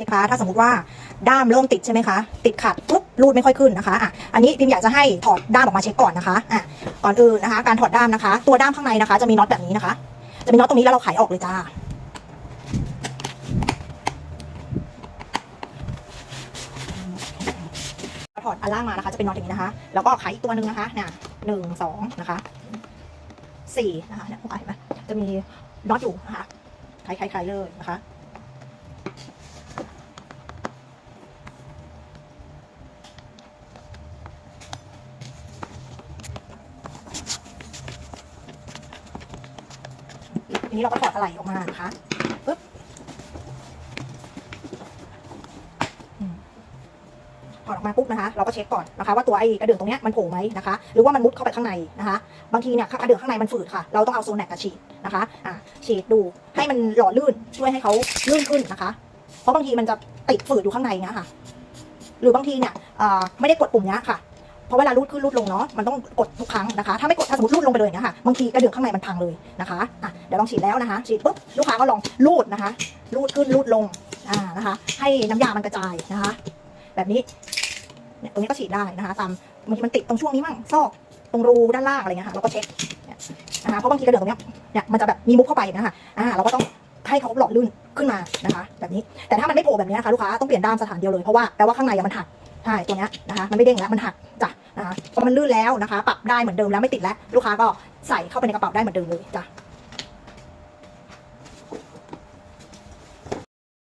นะคะถ้าสมมติว่าด้ามเริ่มติดใช่ไหมคะ ติดขัดปุ๊บรูดไม่ค่อยขึ้นนะคะอะอันนี้พิมอยากจะให้ถอดด้ามออกมาเช็คก่อนนะคะอะก่อนอื่นนะคะ การถอดด้ามนะคะ ตัวด้ามข้างในนะคะ จะมีน็อตแบบนี้นะคะ จะมีน็อตตรงนี้แล้วเราไขออกเลยจ้าถอดอันล่างมานะคะ จะเป็นน็อตอย่างนี้นะคะ แล้วก็ไขอีกตัวหนึ่งนะคะเนี่ยหนึ่งสองนะคะสี่นะคะเนี่ยพวกไขเห็นไหมจะมีน็อตอยู่นะคะไขไขไขเลยนะคะ ทีนี้เราก็ถอดอะไหล่ออกมานะคะปึ๊บถอดออกมาปุ๊บนะคะ เราก็เช็คก่อนนะคะ ว่าตัวไอ้กระเดื่องตรงเนี้ยมันโผล่ไหมนะคะ หรือว่ามันมุดเข้าไปข้างในนะคะ บางทีเนี่ยกระเดื่องข้างในมันฝืดค่ะ เราต้องเอาโซนแนกฉีดนะคะอะฉีดดูให้มันหล่อลื่นช่วยให้เขาลื่นขึ้นนะคะ เพราะบางทีมันจะติดฝืดอยู่ข้างในเงี้ยค่ะ หรือบางทีเนี่ยไม่ได้กดปุ่มเนี้ยค่ะ เพราะเวลารูดขึ้นรูดลงเนาะมันต้องกดทุกครั้งนะคะถ้าไม่กดถ้าสมมติรูดลงไปเลยอย่างเงี้ยค่ะบางทีกระเดื่องข้างในมันพังเลยนะคะอะเดี๋ยวลองฉีดแล้วนะคะฉีดปุ๊บลูกค้าก็ลองรูดนะคะ รูดขึ้นรูดลงอ่านะคะ ให้น้ำยามันกระจายนะคะ แบบนี้เนี่ยตรงนี้ก็ฉีดได้นะคะตามบางทีมันติดตรงช่วงนี้มั่งซอกตรงรูด้านล่างอะไรเงี้ยค่ะเราก็เช็คเนี่ยนะคะเพราะบางทีกระเดื่องตรงเนี้ยเนี่ยมันจะแบบมีมุกเข้าไปนะคะอ่าเราก็ต้องให้เขาหล่อลื่นขึ้นมานะคะ แบบนี้แต่ถ้ามันไม่โผล่แบบนี้นะคะลูกค้าต้องเปลี่ยนด้ามสถานเดียวเลยเพราะว่าแปลว่าข้างในมันหักใช่ตัวเนี้ยนะคะมันไม่เด้งแล้วมันหักจ้ะ นะคะพอมันลื่นแล้วนะคะ ปรับได้เหมือนเดิมแล้วไม่ติดแล้ว ลูกค้าก็ใส่เข้าไปในกระเป๋าได้เหมือนเดิมเลยจ้ะ